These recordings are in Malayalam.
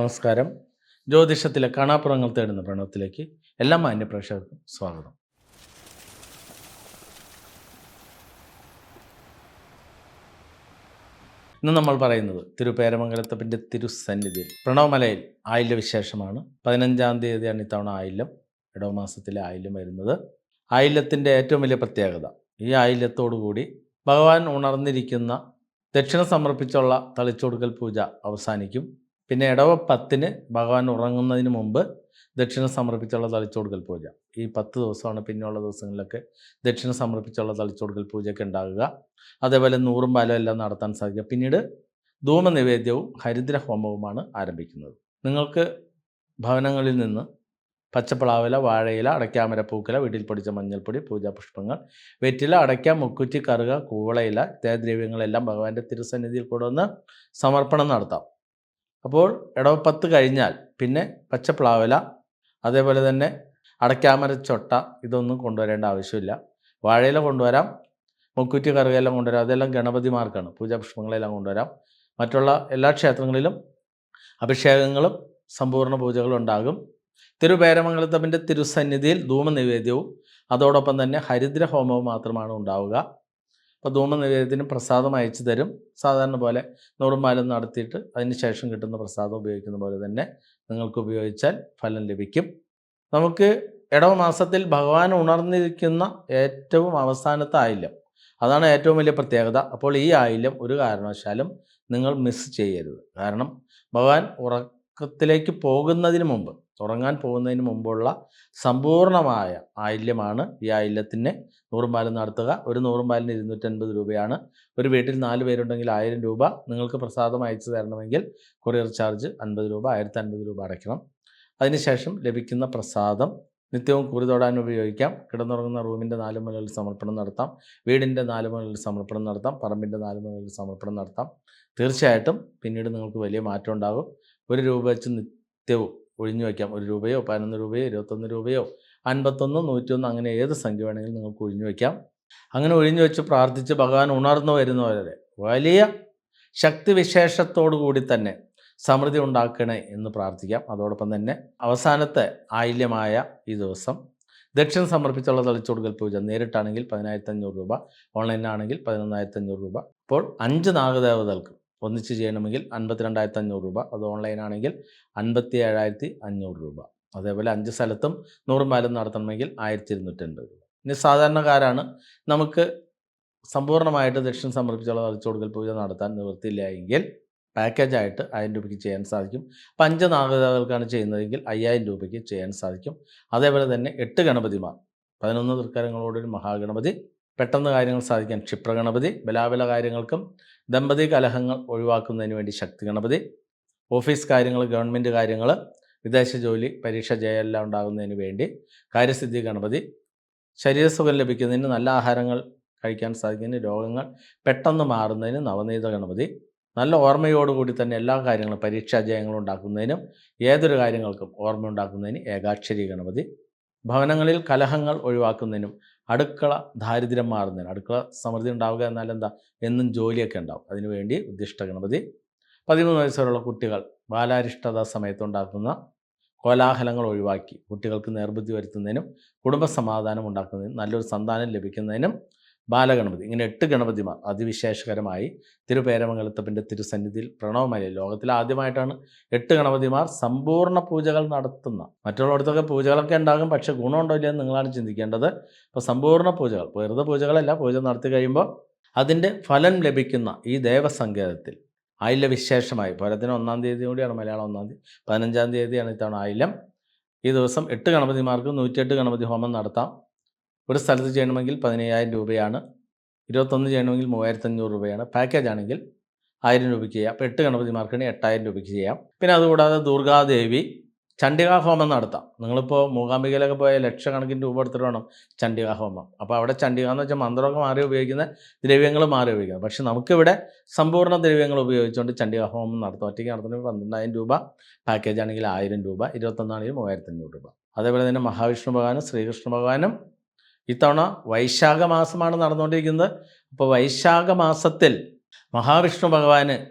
നമസ്കാരം. ജ്യോതിഷത്തിലെ കാണാപ്പുറങ്ങൾ തേടുന്ന പ്രണവത്തിലേക്ക് എല്ലാ മാന്യ പ്രേക്ഷകർക്കും സ്വാഗതം. ഇന്ന് നമ്മൾ പറയുന്നത് തിരുപേരമംഗലത്തപ്പന്റെ തിരുസന്നിധിയിൽ പ്രണവമലയിൽ ആയില്യ വിശേഷമാണ് പതിനഞ്ചാം തീയതിയാണ് ഇത്തവണ ആയില്യം. ഇടവമാസത്തിലെ ആയില്യം വരുന്നത്. ആയില്യത്തിന്റെ ഏറ്റവും വലിയ പ്രത്യേകത ഈ ആയില്യത്തോടു കൂടി ഭഗവാൻ ഉണർന്നിരിക്കുന്ന ദക്ഷിണ സമർപ്പിച്ചുള്ള തളിച്ചൊടുക്കൽ പൂജ അവസാനിക്കും. പിന്നെ ഇടവ പത്തിന് ഭഗവാൻ ഉറങ്ങുന്നതിന് മുമ്പ് ദക്ഷിണ സമർപ്പിച്ചുള്ള തളിച്ചോടുക്കൽ പൂജ. ഈ പത്ത് ദിവസമാണ് പിന്നെയുള്ള ദിവസങ്ങളിലൊക്കെ ദക്ഷിണ സമർപ്പിച്ചുള്ള തളിച്ചോടുക്കൽ പൂജയൊക്കെ ഉണ്ടാകുക. അതേപോലെ നൂറും പാലും എല്ലാം നടത്താൻ സാധിക്കുക. പിന്നീട് ധൂമ നിവേദ്യവും ഹരിദ്ര ഹോമവുമാണ് ആരംഭിക്കുന്നത്. നിങ്ങൾക്ക് ഭവനങ്ങളിൽ നിന്ന് പച്ചപ്പളാവില വാഴയില അടയ്ക്കാമര പൂക്കല വീട്ടിൽ പൊടിച്ച മഞ്ഞൾപ്പൊടി പൂജാപുഷ്പങ്ങൾ വെറ്റില അടയ്ക്ക മുക്കുറ്റി കറുക കൂവളയില ഇത്യാദ്രവ്യങ്ങളെല്ലാം ഭഗവാന്റെ തിരുസന്നിധിയിൽ കൊണ്ടുവന്ന് സമർപ്പണം നടത്താം. അപ്പോൾ ഇടവപ്പത്ത് കഴിഞ്ഞാൽ പിന്നെ പച്ചപ്ലാവില അതേപോലെ തന്നെ അടയ്ക്കാമര ചൊട്ട ഇതൊന്നും കൊണ്ടുവരേണ്ട ആവശ്യമില്ല. വാഴയില കൊണ്ടുവരാം മുക്കുറ്റി കറുകയെല്ലാം കൊണ്ടുവരാം അതെല്ലാം ഗണപതിമാർക്കാണ്. പൂജാപുഷ്പങ്ങളെല്ലാം കൊണ്ടുവരാം. മറ്റുള്ള എല്ലാ ക്ഷേത്രങ്ങളിലും അഭിഷേകങ്ങളും സമ്പൂർണ പൂജകളും ഉണ്ടാകും. തിരുപേരമംഗലത്തപ്പന്റെ തിരുസന്നിധിയിൽ ധൂമനിവേദ്യവും അതോടൊപ്പം തന്നെ ഹരിദ്ര ഹോമവും മാത്രമാണ് ഉണ്ടാവുക. അപ്പോൾ ധൂമനിവേദ്യത്തിന് പ്രസാദം അയച്ചു തരും. സാധാരണ പോലെ നൂറുമാലം നടത്തിയിട്ട് അതിന് ശേഷം കിട്ടുന്ന പ്രസാദം ഉപയോഗിക്കുന്ന പോലെ തന്നെ നിങ്ങൾക്ക് ഉപയോഗിച്ചാൽ ഫലം ലഭിക്കും. നമുക്ക് ഇടവ മാസത്തിൽ ഭഗവാൻ ഉണർന്നിരിക്കുന്ന ഏറ്റവും അവസാനത്തെ ആയില്യം. അതാണ് ഏറ്റവും വലിയ പ്രത്യേകത. അപ്പോൾ ഈ ആയില്യം ഒരു കാരണവശാലും നിങ്ങൾ മിസ് ചെയ്യരുത്. കാരണം ഭഗവാൻ ഉറക്കത്തിലേക്ക് പോകുന്നതിന് മുമ്പ് ഉറങ്ങാൻ പോകുന്നതിന് മുമ്പുള്ള സമ്പൂർണമായ ആയില്യമാണ് ഈ ആയില്യത്തിന് നൂറും പാലും നടത്തുക ഒരു നൂറുംപാലിന് ഇരുന്നൂറ്റൻപത് രൂപയാണ്. ഒരു വീട്ടിൽ നാല് പേരുണ്ടെങ്കിൽ ആയിരം രൂപ നിങ്ങൾക്ക് പ്രസാദം അയച്ചു തരണമെങ്കിൽ കൊറിയർ ചാർജ് അൻപത് രൂപ ആയിരത്തി അൻപത് രൂപ അടയ്ക്കണം. അതിനുശേഷം ലഭിക്കുന്ന പ്രസാദം നിത്യവും കുറി തൊടാൻ ഉപയോഗിക്കാം. കിടന്നുറങ്ങുന്ന റൂമിന്റെ നാല് മുലകളിൽ സമർപ്പണം നടത്താം. വീടിന്റെ നാല് മുലകളിൽ സമർപ്പണം നടത്താം. പറമ്പിന്റെ നാല് മുലകളിൽ സമർപ്പണം നടത്താം. തീർച്ചയായിട്ടും പിന്നീട് നിങ്ങൾക്ക് വലിയ മാറ്റം ഉണ്ടാകും. ഒരു രൂപ വെച്ച് നിത്യവും ഒഴിഞ്ഞു വയ്ക്കാം. ഒരു രൂപയോ പതിനൊന്ന് രൂപയോ ഇരുപത്തൊന്ന് രൂപയോ അൻപത്തൊന്ന് നൂറ്റൊന്ന് അങ്ങനെ ഏത് സംഖ്യ വേണമെങ്കിലും നിങ്ങൾക്ക് ഒഴിഞ്ഞു വയ്ക്കാം. അങ്ങനെ ഒഴിഞ്ഞു വെച്ച് പ്രാർത്ഥിച്ച് ഭഗവാൻ ഉണർന്നു വരുന്നവരെ വലിയ ശക്തി വിശേഷത്തോടു കൂടി തന്നെ സമൃദ്ധി ഉണ്ടാക്കണേ എന്ന് പ്രാർത്ഥിക്കാം. അതോടൊപ്പം തന്നെ അവസാനത്തെ ആയില്യമായ ഈ ദിവസം ദക്ഷിണ സമർപ്പിച്ചുള്ള തളിച്ചുകൊടുക്കൽ പൂജ നേരിട്ടാണെങ്കിൽ പതിനായിരത്തി അഞ്ഞൂറ് രൂപ ഓൺലൈനാണെങ്കിൽ പതിനൊന്നായിരത്തി അഞ്ഞൂറ് രൂപ. അപ്പോൾ അഞ്ച് നാഗദേവതകൾക്ക് ഒന്നിച്ച് ചെയ്യണമെങ്കിൽ അൻപത്തിരണ്ടായിരത്തി അഞ്ഞൂറ് രൂപ. അത് ഓൺലൈനാണെങ്കിൽ അൻപത്തി ഏഴായിരത്തി അഞ്ഞൂറ് രൂപ. അതേപോലെ അഞ്ച് സ്ഥലത്തും നൂറും മൈലും നടത്തണമെങ്കിൽ ആയിരത്തി ഇരുന്നൂറ്റൻപത് രൂപ. ഇനി സാധാരണക്കാരാണ് നമുക്ക് സമ്പൂർണമായിട്ട് ദക്ഷിണ സമർപ്പിച്ചുള്ള തളിച്ചുകൊടുക്കൽ പൂജ നടത്താൻ നിവൃത്തിയില്ല എങ്കിൽ പാക്കേജായിട്ട് ആയിരം രൂപയ്ക്ക് ചെയ്യാൻ സാധിക്കും. നാഗദേവതകൾക്കാണ് ചെയ്യുന്നതെങ്കിൽ അയ്യായിരം രൂപയ്ക്ക് ചെയ്യാൻ സാധിക്കും. അതേപോലെ തന്നെ എട്ട് ഗണപതിമാർ. പതിനൊന്ന് തൃക്കരങ്ങളോടൊരു മഹാഗണപതി പെട്ടെന്ന് കാര്യങ്ങൾ സാധിക്കാൻ. ക്ഷിപ്രഗണപതി ബലാബല കാര്യങ്ങൾക്കും ദമ്പതി കലഹങ്ങൾ ഒഴിവാക്കുന്നതിന് വേണ്ടി ശക്തി ഗണപതി ഓഫീസ് കാര്യങ്ങൾ ഗവൺമെന്റ് കാര്യങ്ങൾ വിദേശ ജോലി പരീക്ഷ ജയമെല്ലാം ഉണ്ടാകുന്നതിന് വേണ്ടി കാര്യസിദ്ധി ഗണപതി ശരീരസുഖം ലഭിക്കുന്നതിന് നല്ല ആഹാരങ്ങൾ കഴിക്കാൻ സാധിക്കുന്നതിന് രോഗങ്ങൾ പെട്ടെന്ന് മാറുന്നതിന് നവനീത ഗണപതി നല്ല ഓർമ്മയോടുകൂടി തന്നെ എല്ലാ കാര്യങ്ങളും പരീക്ഷാ ജയങ്ങളും ഉണ്ടാക്കുന്നതിനും ഏതൊരു കാര്യങ്ങൾക്കും ഓർമ്മ ഉണ്ടാക്കുന്നതിന് ഏകാക്ഷരി ഗണപതി. ഭവനങ്ങളിൽ കലഹങ്ങൾ ഒഴിവാക്കുന്നതിനും അടുക്കള ദാരിദ്ര്യം മാറുന്നതിനും അടുക്കള സമൃദ്ധി ഉണ്ടാവുക എന്നാൽ എന്താ? എന്നും ജോലിയൊക്കെ ഉണ്ടാവും. അതിനുവേണ്ടി ഉദ്ദിഷ്ട ഗണപതി പതിമൂന്ന് വയസ്സുവരെയുള്ള കുട്ടികൾ ബാലാരിഷ്ടത സമയത്തുണ്ടാക്കുന്ന കോലാഹലങ്ങൾ ഒഴിവാക്കി കുട്ടികൾക്ക് നേർബുദ്ധി വരുത്തുന്നതിനും കുടുംബ സമാധാനം ഉണ്ടാക്കുന്നതിനും നല്ലൊരു സന്താനം ലഭിക്കുന്നതിനും ബാലഗണപതി ഇങ്ങനെ എട്ട് ഗണപതിമാർ അതിവിശേഷകരമായി തിരുപേരമംഗലത്തപ്പന്റെ തിരുസന്നിധിയിൽ പ്രണവമലയിൽ ലോകത്തിൽ ആദ്യമായിട്ടാണ് എട്ട് ഗണപതിമാർ സമ്പൂർണ പൂജകൾ നടത്തുന്ന മറ്റുള്ളിടത്തൊക്കെ പൂജകളൊക്കെ ഉണ്ടാകും പക്ഷേ ഗുണമുണ്ടോ ഇല്ലയെന്ന് നിങ്ങളാണ് ചിന്തിക്കേണ്ടത്. അപ്പോൾ സമ്പൂർണ പൂജകൾ വെറുതെ പൂജകളല്ല പൂജ നടത്തി കഴിയുമ്പോൾ അതിന്റെ ഫലം ലഭിക്കുന്ന ഈ ദേവസങ്കേതത്തിൽ ആയില്ല വിശേഷമായി പോരത്തിന് ഒന്നാം തീയതി കൂടിയാണ് മലയാളം ഒന്നാം തീയതി പതിനഞ്ചാം തീയതിയാണ് ഇത്തവണ ആയില്യം. ഈ ദിവസം എട്ട് ഗണപതിമാർക്ക് നൂറ്റിയെട്ട് ഗണപതി ഹോമം നടത്താം. ഒരു സ്ഥലത്ത് ചെയ്യണമെങ്കിൽ പതിനയ്യായിരം രൂപയാണ്. ഇരുപത്തൊന്ന് ചെയ്യണമെങ്കിൽ മൂവായിരത്തഞ്ഞൂറ് രൂപയാണ്. പാക്കേജ് ആണെങ്കിൽ ആയിരം രൂപയ്ക്ക് ചെയ്യാം. അപ്പോൾ എട്ട് ഗണപതിമാർക്കാണ് എട്ടായിരം രൂപയ്ക്ക് ചെയ്യാം. പിന്നെ അതുകൂടാതെ ദുർഗാദേവി ചണ്ഡികാ ഹോമം നടത്താം. നിങ്ങളിപ്പോൾ മൂകാംബികയിലൊക്കെ പോയ ലക്ഷക്കണക്കിന് രൂപ എടുത്തിട്ട് വേണം ചണ്ഡികാ ഹോമം. അപ്പോൾ അവിടെ ചണ്ഡിക എന്ന് വെച്ചാൽ മന്ത്രമൊക്കെ മാറി ഉപയോഗിക്കുന്ന ദ്രവ്യങ്ങൾ മാറി ഉപയോഗിക്കുന്നത് പക്ഷേ നമുക്കിവിടെ സമ്പൂർണ ദ്രവ്യങ്ങൾ ഉപയോഗിച്ചുകൊണ്ട് ചണ്ഡികാ ഹോമം നടത്തും. ഒറ്റയ്ക്ക് നടത്തുന്നത് പന്ത്രണ്ടായിരം രൂപ. പാക്കേജ് ആണെങ്കിൽ ആയിരം രൂപ. ഇരുപത്തൊന്നാണെങ്കിൽ മൂവായിരത്തഞ്ഞൂറ് രൂപ. അതേപോലെ തന്നെ മഹാവിഷ്ണു ഭഗവാനും ശ്രീകൃഷ്ണ ഭഗവാനും ഇത്തവണ വൈശാഖ മാസമാണ് നടന്നുകൊണ്ടിരിക്കുന്നത്. അപ്പോൾ വൈശാഖ മാസത്തിൽ മഹാവിഷ്ണു ഭഗവാന്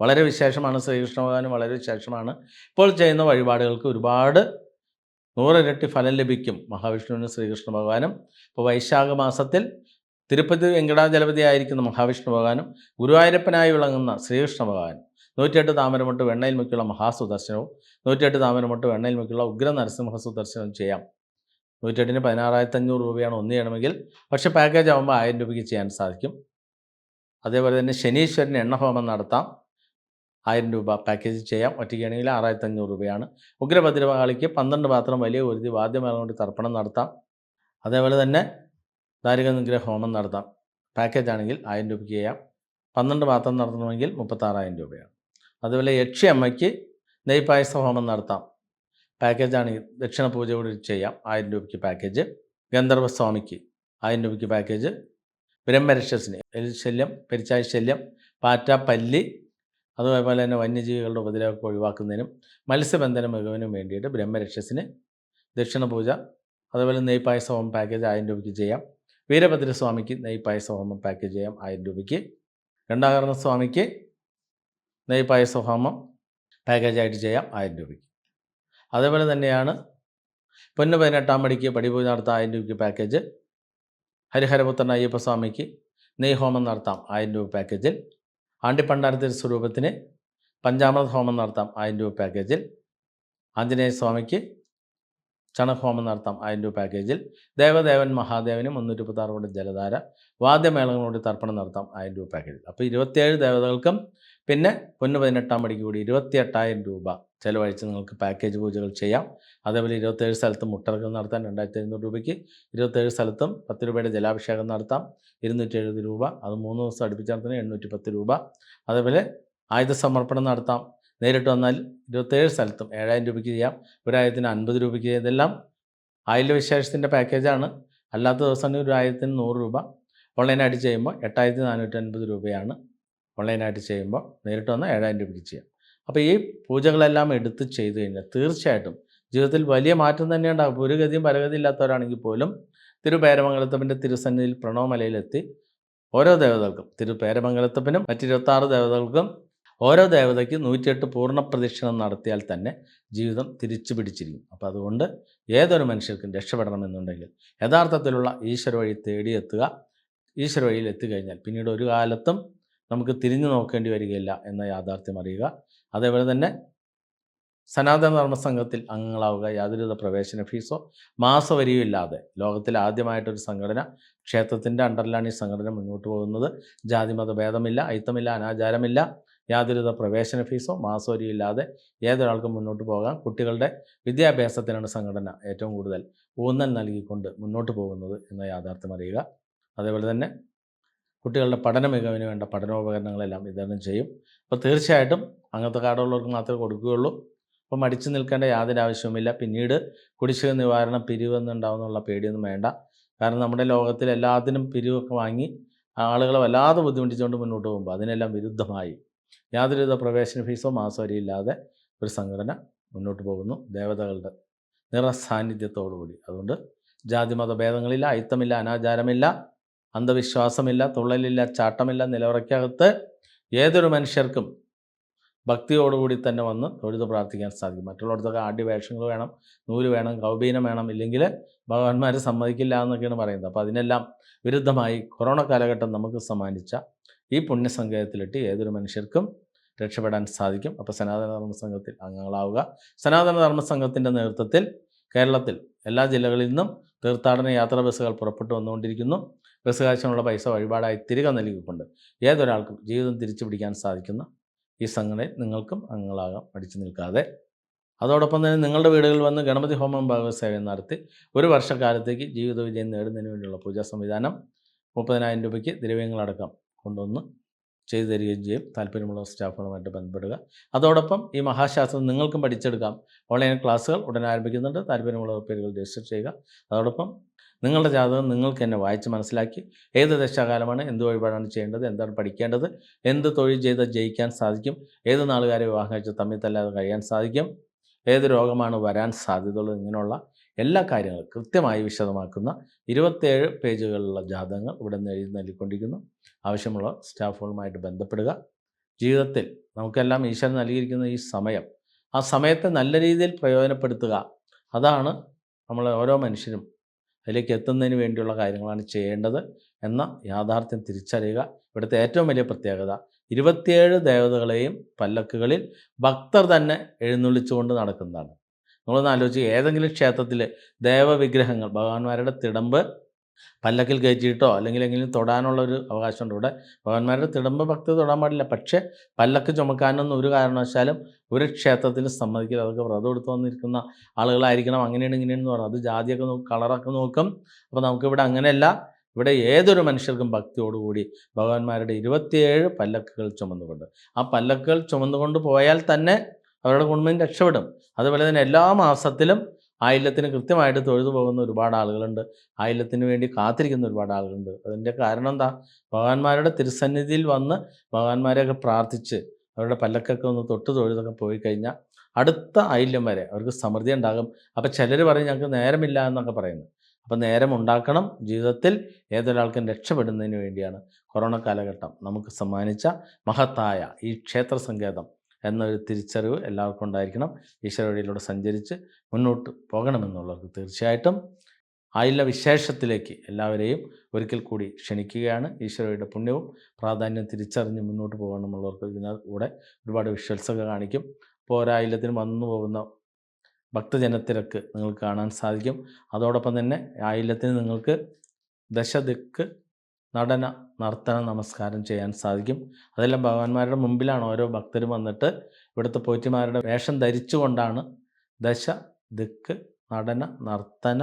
വളരെ വിശേഷമാണ്. ശ്രീകൃഷ്ണ ഭഗവാന് വളരെ വിശേഷമാണ്. ഇപ്പോൾ ചെയ്യുന്ന വഴിപാടുകൾക്ക് ഒരുപാട് നൂറിരട്ടി ഫലം ലഭിക്കും മഹാവിഷ്ണുവിനും ശ്രീകൃഷ്ണ ഭഗവാനും. ഇപ്പോൾ വൈശാഖ മാസത്തിൽ തിരുപ്പതി വെങ്കടാചലപതി ആയിരിക്കുന്ന മഹാവിഷ്ണു ഭഗവാനും ഗുരുവായൂരപ്പനായി വിളങ്ങുന്ന ശ്രീകൃഷ്ണ ഭഗവാൻ നൂറ്റിയെട്ട് താമരമൊട്ട് വെണ്ണയിൽ മുക്കിയുള്ള മഹാസുദർശനവും നൂറ്റിയെട്ട് താമരമൊട്ട് വെണ്ണയിൽ മുക്കിയുള്ള ഉഗ്ര സുദർശനവും ചെയ്യാം. നൂറ്റിയെട്ടിന് പതിനാറായിരത്തി അഞ്ഞൂറ് രൂപയാണ് ഒന്ന് ചെയ്യണമെങ്കിൽ. പക്ഷേ പാക്കേജ് ആകുമ്പോൾ ആയിരം രൂപയ്ക്ക് ചെയ്യാൻ സാധിക്കും. അതേപോലെ തന്നെ ശനീശ്വരന് എണ്ണഹോമം നടത്താം. ആയിരം രൂപ പാക്കേജ് ചെയ്യാം. ഒറ്റയ്ക്കാണെങ്കിൽ ആറായിരത്തി അഞ്ഞൂറ് രൂപയാണ്. ഉഗ്രഭദ്രകാളിക്ക് പന്ത്രണ്ട് പാത്രം വലിയ ഒരുതി വാദ്യമേളം കൊണ്ട് തർപ്പണം നടത്താം. അതേപോലെ തന്നെ ദാരിക നിഗ്രഹ ഹോമം നടത്താം. പാക്കേജ് ആണെങ്കിൽ ആയിരം രൂപയ്ക്ക് ചെയ്യാം. പന്ത്രണ്ട് പാത്രം നടത്തണമെങ്കിൽ മുപ്പത്താറായിരം രൂപയാണ്. അതുപോലെ യക്ഷി അമ്മയ്ക്ക് നെയ്പായസ ഹോമം നടത്താം. പാക്കേജ് ആണെങ്കിൽ ദക്ഷിണ പൂജ കൂടി ചെയ്യാം. ആയിരം രൂപയ്ക്ക് പാക്കേജ്. ഗന്ധർവസ്വാമിക്ക് ആയിരം രൂപയ്ക്ക് പാക്കേജ്. ബ്രഹ്മരക്ഷസിന് എലിശല്യം ശല്യം പെരിച്ചാഴി ശല്യം പാറ്റ പല്ലി അതുപോലെ തന്നെ വന്യജീവികളുടെ ഉപദ്രവമൊക്കെ ഒഴിവാക്കുന്നതിനും മത്സ്യബന്ധന മികവിനും വേണ്ടിയിട്ട് ബ്രഹ്മരക്ഷസിന് ദക്ഷിണ പൂജ അതുപോലെ നെയ്പായസ ഹോമം പാക്കേജ് ആയിരം രൂപയ്ക്ക് ചെയ്യാം. വീരഭദ്രസ്വാമിക്ക് നെയ്പായസ ഹോമം പാക്കേജ് ചെയ്യാം ആയിരം രൂപയ്ക്ക്. രണ്ടാകരണ സ്വാമിക്ക് നെയ്പായസ ഹോമം പാക്കേജായിട്ട് ചെയ്യാം ആയിരം രൂപയ്ക്ക്. അതേപോലെ തന്നെയാണ് പൊന്ന് പതിനെട്ടാം പടിക്ക് പടിപൂജ നടത്താം ആയിരം രൂപയ്ക്ക് പാക്കേജ് ഹരിഹരപുത്രൻ അയ്യപ്പസ്വാമിക്ക് നെയ് ഹോമം നടത്താം ആയിരം രൂപ പാക്കേജിൽ ആണ്ടിപ്പണ്ടാരത്തിൽ സ്വരൂപത്തിന് പഞ്ചാമൃത ഹോമം നടത്താം ആയിരം രൂപ പാക്കേജിൽ ആഞ്ജനേയ സ്വാമിക്ക് ചണഹോമം നടത്താം ആയിരം രൂപ പാക്കേജിൽ ദേവദേവൻ മഹാദേവന് മുന്നൂറ്റി മുപ്പത്താറ് കൊണ്ട് ജലധാര വാദ്യമേളങ്ങളോട് തർപ്പണം നടത്താം ആയിരം രൂപ പാക്കേജിൽ അപ്പോൾ ഇരുപത്തിയേഴ് ദേവതകൾക്കും പിന്നെ പൊന്ന് പതിനെട്ടാം പടിക്ക് കൂടി ഇരുപത്തി എട്ടായിരം രൂപ ചിലവഴിച്ച് നിങ്ങൾക്ക് പാക്കേജ് പൂജകൾ ചെയ്യാം. അതേപോലെ ഇരുപത്തേഴ് സ്ഥലത്തും മുട്ടറക്കം നടത്താൻ രണ്ടായിരത്തി അഞ്ഞൂറ് രൂപയ്ക്ക് ഇരുപത്തേഴ് സ്ഥലത്തും പത്ത് രൂപയുടെ ജലാഭിഷേകം നടത്താം. ഇരുന്നൂറ്റി എഴുപത് രൂപ. അത് മൂന്ന് ദിവസം അടുപ്പിച്ച് നടത്തുന്ന എണ്ണൂറ്റി പത്ത് രൂപ. അതേപോലെ ആയുധ സമർപ്പണം നടത്താം. നേരിട്ട് വന്നാൽ ഇരുപത്തേഴ് സ്ഥലത്തും ഏഴായിരം രൂപയ്ക്ക് ചെയ്യാം. ഒരായിരത്തിന് അൻപത് രൂപയ്ക്ക് ഇതെല്ലാം ആയില്യ വിശേഷത്തിന്റെ പാക്കേജാണ് അല്ലാത്ത ദിവസം ഒരു ആയിരത്തിന് നൂറ് രൂപ. ഓൺലൈനായിട്ട് ചെയ്യുമ്പോൾ എട്ടായിരത്തി നാനൂറ്റി അൻപത് രൂപയാണ് ഓൺലൈനായിട്ട് ചെയ്യുമ്പോൾ നേരിട്ട് വന്നാൽ ഏഴായിരം രൂപയ്ക്ക് ചെയ്യാം. അപ്പോൾ ഈ പൂജകളെല്ലാം എടുത്ത് ചെയ്തു കഴിഞ്ഞാൽ തീർച്ചയായിട്ടും ജീവിതത്തിൽ വലിയ മാറ്റം തന്നെ ഉണ്ടാകും പരഗതി ഇല്ലാത്തവരാണെങ്കിൽ പോലും തിരുപേരമംഗലത്തപ്പന്റെ തിരുസന്നിധിയിൽ പ്രണവമലയിലെത്തി ഓരോ ദേവതകൾക്കും തിരുപേരമംഗലത്തപ്പനും മറ്റിരുപത്താറ് ദേവതകൾക്കും ഓരോ ദേവതയ്ക്ക് നൂറ്റിയെട്ട് പൂർണ പ്രദക്ഷിണം നടത്തിയാൽ തന്നെ ജീവിതം തിരിച്ചു പിടിച്ചിരിക്കും. അപ്പോൾ അതുകൊണ്ട് ഏതൊരു മനുഷ്യർക്കും രക്ഷപ്പെടണമെന്നുണ്ടെങ്കിൽ യഥാർത്ഥത്തിലുള്ള ഈശ്വര വഴി തേടിയെത്തുക. ഈശ്വര വഴിയിൽ എത്തിക്കഴിഞ്ഞാൽ പിന്നീട് ഒരു കാലത്തും നമുക്ക് തിരിഞ്ഞു നോക്കേണ്ടി വരികയില്ല എന്ന യാഥാർത്ഥ്യം അറിയുക. അതേപോലെ തന്നെ സനാതന ധർമ്മസംഘത്തിൽ അംഗങ്ങളാവുക യാതൊരുവിധ പ്രവേശന ഫീസോ മാസവരിയോ ഇല്ലാതെ ലോകത്തിൽ ആദ്യമായിട്ടൊരു സംഘടന ക്ഷേത്രത്തിന്റെ അണ്ടറിലാണ് ഈ സംഘടന മുന്നോട്ട് പോകുന്നത്. ജാതിമത ഭേദമില്ല അയിത്തമില്ല അനാചാരമില്ല യാതൊരുവിധ പ്രവേശന ഫീസോ മാസവരിയോ ഇല്ലാതെ ഏതൊരാൾക്കും മുന്നോട്ട് പോകാം. കുട്ടികളുടെ വിദ്യാഭ്യാസത്തിനാണ് സംഘടന ഏറ്റവും കൂടുതൽ ഊന്നൽ നൽകിക്കൊണ്ട് മുന്നോട്ട് പോകുന്നത് എന്ന യാഥാർത്ഥ്യം അറിയുക. അതേപോലെ തന്നെ കുട്ടികളുടെ പഠന മികവിന് വേണ്ട പഠനോപകരണങ്ങളെല്ലാം വിതരണം ചെയ്യും. അപ്പോൾ തീർച്ചയായിട്ടും അങ്ങനത്തെ കാർഡുള്ളവർക്ക് മാത്രമേ കൊടുക്കുകയുള്ളൂ. അപ്പം മടിച്ചു നിൽക്കേണ്ട യാതൊരു ആവശ്യവുമില്ല. പിന്നീട് കുടിശ്ശിക നിവാരണം പിരിവെന്നുണ്ടാവുന്നുള്ള പേടിയൊന്നും വേണ്ട. കാരണം നമ്മുടെ ലോകത്തിൽ എല്ലാത്തിനും പിരിവൊക്കെ വാങ്ങി ആളുകളെ വല്ലാതെ ബുദ്ധിമുട്ടിച്ചുകൊണ്ട് മുന്നോട്ട് പോകുമ്പോൾ അതിനെല്ലാം വിരുദ്ധമായി യാതൊരുവിധ പ്രവേശന ഫീസോ മാസവരിയില്ലാതെ ഒരു സംഘടന മുന്നോട്ട് പോകുന്നു. ദേവതകളുടെ നിറസാന്നിധ്യത്തോടുകൂടി. അതുകൊണ്ട് ജാതിമത ഭേദങ്ങളില്ല അയിത്തമില്ല അനാചാരമില്ല. അന്ധവിശ്വാസമില്ല തുള്ളലില്ല ചാട്ടമില്ല നിലവറയ്ക്കകത്ത് ഏതൊരു മനുഷ്യർക്കും ഭക്തിയോടുകൂടി തന്നെ വന്ന് തൊഴുത് പ്രാർത്ഥിക്കാൻ സാധിക്കും. മറ്റുള്ളവരുടെ ആദ്യ വേഷങ്ങൾ വേണം നൂൽ വേണം കൗബീനം വേണം ഇല്ലെങ്കിൽ ഭഗവാന്മാർ സമ്മതിക്കില്ല എന്നൊക്കെയാണ് പറയുന്നത്. അപ്പോൾ അതിനെല്ലാം വിരുദ്ധമായി കൊറോണ കാലഘട്ടം നമുക്ക് സമ്മാനിച്ച ഈ പുണ്യസങ്കേതത്തിലിട്ട് ഏതൊരു മനുഷ്യർക്കും രക്ഷപ്പെടാൻ സാധിക്കും. അപ്പോൾ സനാതന ധർമ്മ സംഘത്തിൽ അംഗങ്ങളാവുക. സനാതന ധർമ്മ സംഘത്തിന്റെ നേതൃത്വത്തിൽ കേരളത്തിൽ എല്ലാ ജില്ലകളിൽ നിന്നും തീർത്ഥാടന യാത്രാ ബസ്സുകൾ പുറപ്പെട്ടു വന്നുകൊണ്ടിരിക്കുന്നു. ബസ് കാശിനുള്ള പൈസ വഴിപാടായി തിരികെ നൽകിക്കൊണ്ട് ഏതൊരാൾക്കും ജീവിതം തിരിച്ചു പിടിക്കാൻ സാധിക്കുന്ന ഈ സംഘടനയിൽ നിങ്ങൾക്കും അംഗങ്ങളാകാം പഠിച്ചു നിൽക്കാതെ. അതോടൊപ്പം തന്നെ നിങ്ങളുടെ വീടുകളിൽ വന്ന് ഗണപതി ഹോമം ഭാഗസേവനം നടത്തി ഒരു വർഷക്കാലത്തേക്ക് ജീവിത വിജയം നേടുന്നതിന് വേണ്ടിയുള്ള പൂജാ സംവിധാനം മുപ്പതിനായിരം രൂപയ്ക്ക് ദ്രവ്യങ്ങളടക്കം കൊണ്ടുവന്ന് ചെയ്തു തരികയും ചെയ്യും. താല്പര്യമുള്ള സ്റ്റാഫുകളുമായിട്ട് ബന്ധപ്പെടുക. അതോടൊപ്പം ഈ മഹാശാസ്ത്രം നിങ്ങൾക്കും പഠിച്ചെടുക്കാം. ഓൺലൈൻ ക്ലാസ്സുകൾ ഉടൻ ആരംഭിക്കുന്നുണ്ട്. താല്പര്യമുള്ള പേരുകൾ രജിസ്റ്റർ ചെയ്യുക. അതോടൊപ്പം നിങ്ങളുടെ ജാതകം നിങ്ങൾക്ക് തന്നെ വായിച്ച് മനസ്സിലാക്കി ഏത് ദശാകാലമാണ് എന്ത് വഴിപാടാണ് ചെയ്യേണ്ടത് എന്താണ് പഠിക്കേണ്ടത് എന്ത് തൊഴിൽ ചെയ്താൽ ജയിക്കാൻ സാധിക്കും ഏത് നാളുകാരെ വിവാഹം കഴിച്ച് തമ്മിൽ തല്ലാതെ കഴിയാൻ സാധിക്കും ഏത് രോഗമാണ് വരാൻ സാധ്യതയുള്ളത് ഇങ്ങനെയുള്ള എല്ലാ കാര്യങ്ങളും കൃത്യമായി വിശദമാക്കുന്ന ഇരുപത്തേഴ് പേജുകളിലുള്ള ജാതകങ്ങൾ ഇവിടെ നിന്ന് എഴുതി നൽകിക്കൊണ്ടിരിക്കുന്നു. ആവശ്യമുള്ള സ്റ്റാഫുകളുമായിട്ട് ബന്ധപ്പെടുക. ജീവിതത്തിൽ നമുക്കെല്ലാം ഈശ്വരൻ നൽകിയിരിക്കുന്ന ഈ സമയം ആ സമയത്തെ നല്ല രീതിയിൽ പ്രയോജനപ്പെടുത്തുക. അതാണ് നമ്മൾ ഓരോ മനുഷ്യരും അതിലേക്ക് എത്തുന്നതിന് വേണ്ടിയുള്ള കാര്യങ്ങളാണ് ചെയ്യേണ്ടത് എന്ന യാഥാർത്ഥ്യം തിരിച്ചറിയുക. ഇവിടുത്തെ ഏറ്റവും വലിയ പ്രത്യേകത ഇരുപത്തിയേഴ് ദേവതകളെയും പല്ലക്കുകളിൽ ഭക്തർ തന്നെ എഴുന്നള്ളിച്ചുകൊണ്ട് നടക്കുന്നതാണ്. നമ്മളൊന്ന് ആലോചിച്ച് ഏതെങ്കിലും ക്ഷേത്രത്തിൽ ദേവവിഗ്രഹങ്ങൾ ഭഗവാന്മാരുടെ തിടമ്പ് പല്ലക്കിൽ കയറ്റിയിട്ടോ അല്ലെങ്കിൽ എങ്കിലും തൊടാനുള്ള ഒരു അവകാശമുണ്ട്. ഇവിടെ ഭഗവാന്മാരുടെ തിടമ്പ് ഭക്തി തൊടാൻ പാടില്ല. പക്ഷേ പല്ലക്ക് ചുമക്കാനൊന്നും ഒരു കാരണവശാലും ഒരു ക്ഷേത്രത്തിൽ സമ്മതിക്കില്ല. അതൊക്കെ വ്രതം എടുത്തു വന്നിരിക്കുന്ന ആളുകളായിരിക്കണം. അങ്ങനെയാണ് ഇങ്ങനെയാണെന്ന് പറഞ്ഞു അത് ജാതിയൊക്കെ നോക്കും കളറൊക്കെ നോക്കും. അപ്പോൾ നമുക്കിവിടെ അങ്ങനെയല്ല. ഇവിടെ ഏതൊരു മനുഷ്യർക്കും ഭക്തിയോടുകൂടി ഭഗവാന്മാരുടെ ഇരുപത്തിയേഴ് പല്ലക്കുകൾ ചുമന്നുകൊണ്ട്. ആ പല്ലക്കുകൾ ചുമന്നുകൊണ്ട് പോയാൽ തന്നെ അവരുടെ കുടുംബം രക്ഷപ്പെടും. അതുപോലെ തന്നെ എല്ലാ മാസത്തിലും ആയില്യത്തിന് കൃത്യമായിട്ട് തൊഴുതു പോകുന്ന ഒരുപാട് ആളുകളുണ്ട്. ആ ഇല്ലത്തിന് വേണ്ടി കാത്തിരിക്കുന്ന ഒരുപാട് ആളുകളുണ്ട്. അതിന്റെ കാരണം എന്താ? ഭഗവാന്മാരുടെ തിരുസന്നിധിയിൽ വന്ന് ഭഗവാന്മാരെയൊക്കെ പ്രാർത്ഥിച്ച് അവരുടെ പല്ലക്കൊക്കെ ഒന്ന് തൊട്ട് തൊഴുതൊക്കെ പോയി കഴിഞ്ഞാൽ അടുത്ത ഐല്യം വരെ അവർക്ക് സമൃദ്ധി ഉണ്ടാകും. അപ്പോൾ ചിലർ പറയും ഞങ്ങൾക്ക് നേരമില്ല എന്നൊക്കെ പറയുന്നു. അപ്പോൾ നേരം ഉണ്ടാക്കണം. ജീവിതത്തിൽ ഏതൊരാൾക്കും രക്ഷപ്പെടുന്നതിന് വേണ്ടിയാണ്. കൊറോണ കാലഘട്ടം നമുക്ക് സമ്മാനിച്ച മഹത്തായ ഈ ക്ഷേത്ര സങ്കേതം എന്നൊരു തിരിച്ചറിവ് എല്ലാവർക്കും ഉണ്ടായിരിക്കണം. ഈശ്വരവഴിയിലൂടെ സഞ്ചരിച്ച് മുന്നോട്ട് പോകണമെന്നുള്ളവർക്ക് തീർച്ചയായിട്ടും ആയില്ല വിശേഷത്തിലേക്ക് എല്ലാവരെയും ഒരിക്കൽ കൂടി ക്ഷണിക്കുകയാണ്. ഈശ്വരയുടെ പുണ്യവും പ്രാധാന്യം തിരിച്ചറിഞ്ഞ് മുന്നോട്ട് പോകണമെന്നുള്ളവർക്ക് കൂടെ ഒരുപാട് വിഷ്വൽസൊക്കെ കാണിക്കും. അപ്പോൾ ഒരായില്ലത്തിന് വന്നു പോകുന്ന ഭക്തജനത്തിരക്ക് നിങ്ങൾക്ക് കാണാൻ സാധിക്കും. അതോടൊപ്പം തന്നെ ആയില്യത്തിന് നിങ്ങൾക്ക് ദശദിക്ക് നടന നർത്തന നമസ്കാരം ചെയ്യാൻ സാധിക്കും. അതെല്ലാം ഭഗവാന്മാരുടെ മുമ്പിലാണ് ഓരോ ഭക്തരും വന്നിട്ട് ഇവിടുത്തെ പോറ്റിമാരുടെ വേഷം ധരിച്ചുകൊണ്ടാണ് ദശ ദിക്ക് നടന നർത്തന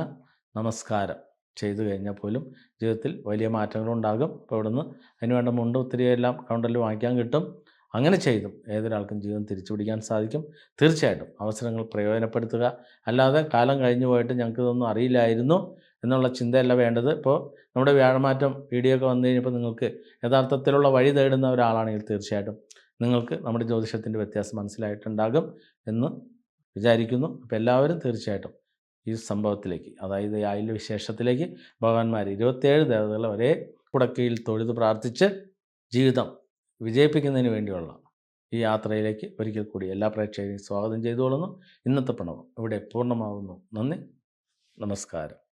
നമസ്കാരം ചെയ്തു കഴിഞ്ഞാൽ പോലും ജീവിതത്തിൽ വലിയ മാറ്റങ്ങളുണ്ടാകും അപ്പോൾ ഇവിടുന്ന് അതിനുവേണ്ട മുണ്ട് ഒത്തിരിയെല്ലാം കൗണ്ടറിൽ വാങ്ങിക്കാൻ കിട്ടും. അങ്ങനെ ചെയ്തും ഏതൊരാൾക്കും ജീവിതം തിരിച്ചു പിടിക്കാൻ സാധിക്കും. തീർച്ചയായിട്ടും അവസരങ്ങൾ പ്രയോജനപ്പെടുത്തുക. അല്ലാതെ കാലം കഴിഞ്ഞു പോയിട്ട് ഞങ്ങൾക്ക് ഇതൊന്നും അറിയില്ലായിരുന്നു. എന്നുള്ള ചിന്തയല്ല വേണ്ടത്. ഇപ്പോൾ നമ്മുടെ വ്യാഴമാറ്റം വീഡിയോ ഒക്കെ വന്നു കഴിഞ്ഞപ്പോൾ നിങ്ങൾക്ക് യഥാർത്ഥത്തിലുള്ള വഴി തേടുന്ന ഒരാളാണെങ്കിൽ തീർച്ചയായിട്ടും നിങ്ങൾക്ക് നമ്മുടെ ജ്യോതിഷത്തിന്റെ വ്യത്യാസം മനസ്സിലായിട്ടുണ്ടാകും എന്ന് വിചാരിക്കുന്നു. അപ്പോൾ എല്ലാവരും തീർച്ചയായിട്ടും ഈ സംഭവത്തിലേക്ക് അതായത് ഈ ആയില്യ വിശേഷത്തിലേക്ക് ഭഗവാന്മാർ ഇരുപത്തേഴ് ദേവതകളെ ഒരേ കുടക്കയിൽ തൊഴുത് പ്രാർത്ഥിച്ച് ജീവിതം വിജയിപ്പിക്കുന്നതിന് വേണ്ടിയുള്ള ഈ യാത്രയിലേക്ക് ഒരിക്കൽ കൂടി എല്ലാ പ്രേക്ഷകരെയും സ്വാഗതം ചെയ്തുകൊള്ളുന്നു. ഇന്നത്തെ പ്രണവം ഇവിടെ പൂർണമാവുന്നു. നന്ദി. നമസ്കാരം.